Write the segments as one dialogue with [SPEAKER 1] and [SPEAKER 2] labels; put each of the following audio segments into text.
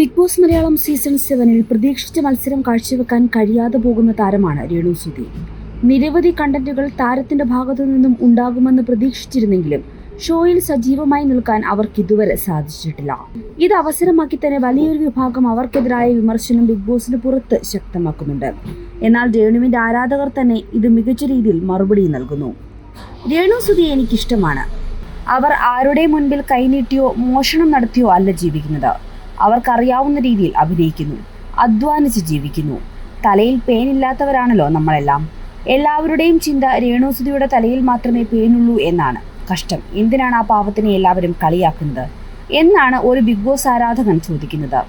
[SPEAKER 1] Big boss Malayalam season സെവനിൽ പ്രതീക്ഷിച്ച മത്സരം കാഴ്ചവെക്കാൻ കഴിയാതെ പോകുന്ന താരമാണ് രേണു സുധി. നിരവധി കണ്ടന്റുകൾ താരത്തിന്റെ ഭാഗത്തു നിന്നും ഉണ്ടാകുമെന്ന് പ്രതീക്ഷിച്ചിരുന്നെങ്കിലും ഷോയിൽ സജീവമായി നിൽക്കാൻ അവർക്ക് ഇതുവരെ സാധിച്ചിട്ടില്ല. ഇത് അവസരമാക്കി തന്നെ വലിയൊരു വിഭാഗം അവർക്കെതിരായ വിമർശനം ബിഗ് ബോസിന് പുറത്ത് ശക്തമാക്കുന്നുണ്ട്. എന്നാൽ രേണുവിന്റെ ആരാധകർ തന്നെ ഇത് മികച്ച രീതിയിൽ മറുപടി നൽകുന്നു. രേണു സുധി എനിക്കിഷ്ടമാണ്. അവർ ആരുടെ മുൻപിൽ കൈനീട്ടിയോ മോഷണം നടത്തിയോ അല്ല ജീവിക്കുന്നത്. അവർക്കറിയാവുന്ന രീതിയിൽ അഭിനയിക്കുന്നു അധ്വാനിച്ച് ജീവിക്കുന്നു. തലയിൽ പേനില്ലാത്തവരാണല്ലോ നമ്മളെല്ലാം. എല്ലാവരുടെയും ചിന്ത രേണുസുതിയുടെ തലയിൽ മാത്രമേ പേനുള്ളൂ എന്നാണ് കഷ്ടം. എന്തിനാണ് ആ പാവത്തിനെ എല്ലാവരും കളിയാക്കുന്നത്? എന്നാണ് ഒരു ബിഗ് ബോസ് ആരാധകൻ ചോദിക്കുന്നത്.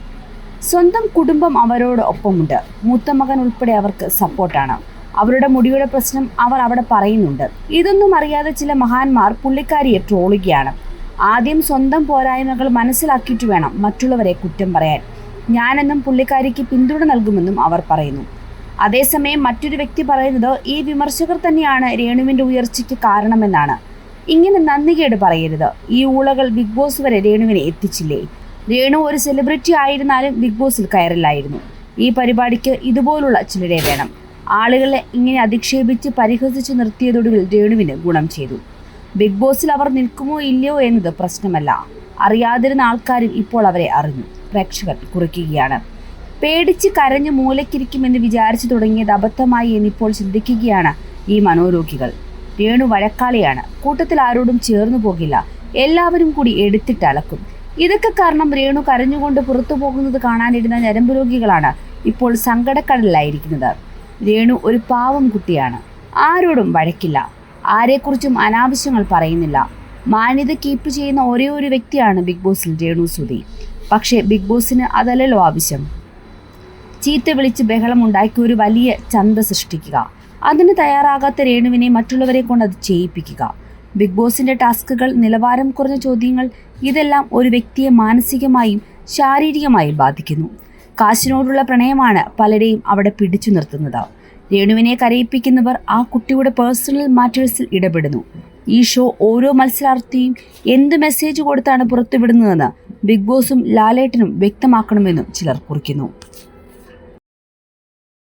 [SPEAKER 1] സ്വന്തം കുടുംബം അവരോട് ഒപ്പമുണ്ട് മൂത്ത മകൻ ഉൾപ്പെടെ അവർക്ക് സപ്പോർട്ടാണ്. അവരുടെ മുടിയുടെ പ്രശ്നം അവർ അവിടെ പറയുന്നുണ്ട്. ഇതൊന്നും അറിയാതെ ചില മഹാന്മാർ പുള്ളിക്കാരിയെ ട്രോളുകയാണ്. ആദ്യം സ്വന്തം പോരായ്മകൾ മനസ്സിലാക്കിയിട്ട് വേണം മറ്റുള്ളവരെ കുറ്റം പറയാൻ. ഞാനെന്നും പുള്ളിക്കാരിക്ക് പിന്തുണ നൽകുമെന്നും അവർ പറയുന്നു. അതേസമയം മറ്റൊരു വ്യക്തി പറയുന്നത് ഈ വിമർശകർ തന്നെയാണ് രേണുവിന്റെ ഉയർച്ചയ്ക്ക് കാരണമെന്നാണ്. ഇങ്ങനെ നന്ദികേട് പറയരുത്. ഈ ഊളകൾ ബിഗ് ബോസ് വരെ രേണുവിനെ എത്തിച്ചില്ലേ? രേണു ഒരു സെലിബ്രിറ്റി ആയിരുന്നാലും ബിഗ് ബോസിൽ കയറില്ലായിരുന്നു. ഈ പരിപാടിക്ക് ഇതുപോലുള്ള ചിലരെ വേണം. ആളുകളെ ഇങ്ങനെ അധിക്ഷേപിച്ച് പരിഹസിച്ച് നിർത്തിയതൊടുവിൽ രേണുവിന് ഗുണം ചെയ്തു. ബിഗ് ബോസിൽ അവർ നിൽക്കുമോ ഇല്ലയോ എന്നത് പ്രശ്നമല്ല. അറിയാതിരുന്ന ആൾക്കാരും ഇപ്പോൾ അവരെ അറിഞ്ഞു. പ്രേക്ഷകർ കുറിക്കുകയാണ്. പേടിച്ച് കരഞ്ഞ് മൂലക്കിരിക്കുമെന്ന് വിചാരിച്ചു തുടങ്ങിയത് അബദ്ധമായി എന്നിപ്പോൾ ചിന്തിക്കുകയാണ് ഈ മനോരോഗികൾ. രേണു വഴക്കാളിയാണ് കൂട്ടത്തിൽ ആരോടും ചേർന്നു പോകില്ല. എല്ലാവരും കൂടി എടുത്തിട്ട് അലക്കും. ഇതൊക്കെ കാരണം രേണു കരഞ്ഞുകൊണ്ട് പുറത്തു പോകുന്നത് കാണാനിരുന്ന ഞരമ്പ് രോഗികളാണ് ഇപ്പോൾ സങ്കടക്കടലിലായിരിക്കുന്നത്. രേണു ഒരു പാവം കുട്ടിയാണ്. ആരോടും വഴക്കില്ല. ആരെക്കുറിച്ചും അനാവശ്യങ്ങൾ പറയുന്നില്ല. മാന്യത കീപ്പ് ചെയ്യുന്ന ഒരേ ഒരു വ്യക്തിയാണ് ബിഗ് ബോസിൽ രേണു സുധി പക്ഷേ ബിഗ് ബോസിന് അതല്ലല്ലോ ആവശ്യം. ചീത്ത വിളിച്ച് ബഹളം ഉണ്ടാക്കി ഒരു വലിയ ചന്ത സൃഷ്ടിക്കുക. അതിന് തയ്യാറാകാത്ത രേണുവിനെ മറ്റുള്ളവരെ കൊണ്ട് അത് ചെയ്യിപ്പിക്കുക. ബിഗ് ബോസിന്റെ ടാസ്കുകൾ നിലവാരം കുറഞ്ഞ ചോദ്യങ്ങൾ ഇതെല്ലാം ഒരു വ്യക്തിയെ മാനസികമായും ശാരീരികമായും ബാധിക്കുന്നു. കാശിനോടുള്ള പ്രണയമാണ് പലരെയും അവിടെ പിടിച്ചു നിർത്തുന്നത്. രേണുവിനെ കരയിപ്പിക്കുന്നവർ ആ കുട്ടിയുടെ പേഴ്സണൽ മാറ്റേഴ്സിൽ ഇടപെടുന്നു. ഈ ഷോ ഓരോ മത്സരാർത്ഥിയും എന്ത് മെസ്സേജ് കൊടുത്താണ് പുറത്തുവിടുന്നതെന്ന് ബിഗ് ബോസും ലാലേട്ടനും വ്യക്തമാക്കണമെന്നും ചിലർ കുറിക്കുന്നു.